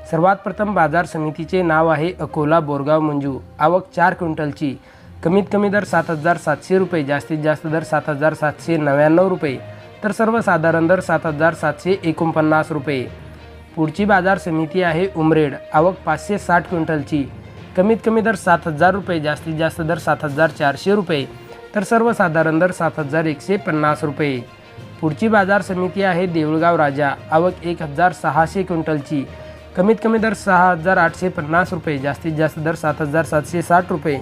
सर्वात प्रथम बाजार समितीचे नाव आहे अकोला बोरगाव मंजू. आवक चार क्विंटलची. कमीत कमी दर सात हजार सातशे रुपये जास्तीत जास्त दर सात हजार सातशे नव्याण्णव रुपये तर सर्वसाधारण दर सात हजार सातशे एकोणपन्नास रुपये. पुढची बाजार समिती आहे उमरेड. आवक पाचशे साठ क्विंटलची. कमीत कमी दर सात हजार रुपये जास्तीत जास्त दर सात हजार चारशे रुपये तर सर्वसाधारण दर सात हजार एकशे पन्नास रुपये. पुढची बाजार समिती आहे देऊळगाव राजा. आवक एक हजार सहाशे क्विंटलची. कमीत कमी दर सहा हजार आठशे पन्नास रुपये जास्तीत जास्त दर सात हजार सातशे साठ रुपये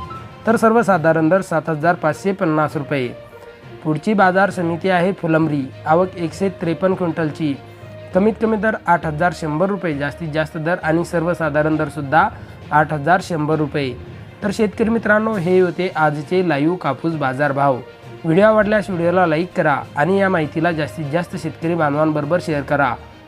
तर सर्वसाधारण दर सात हजार पाचशे पन्नास रुपये. पुढची बाजार समिती आहे फुलंबरी आवक एकशे त्रेपन्न क्विंटलची. कमीत कमी दर आठ हजार शंभर रुपये जास्तीत जास्त दर आणि सर्वसाधारण दरसुद्धा आठ हजार शंभर रुपये. तर शेतकरी मित्रांनो हे होते आजचे लाईव्ह कापूस बाजार भाव. व्हिडिओ आवडल्यास व्हिडिओला लाईक करा आणि या माहितीला जास्तीत जास्त शेतकरी बांधवांबरोबर शेअर करा.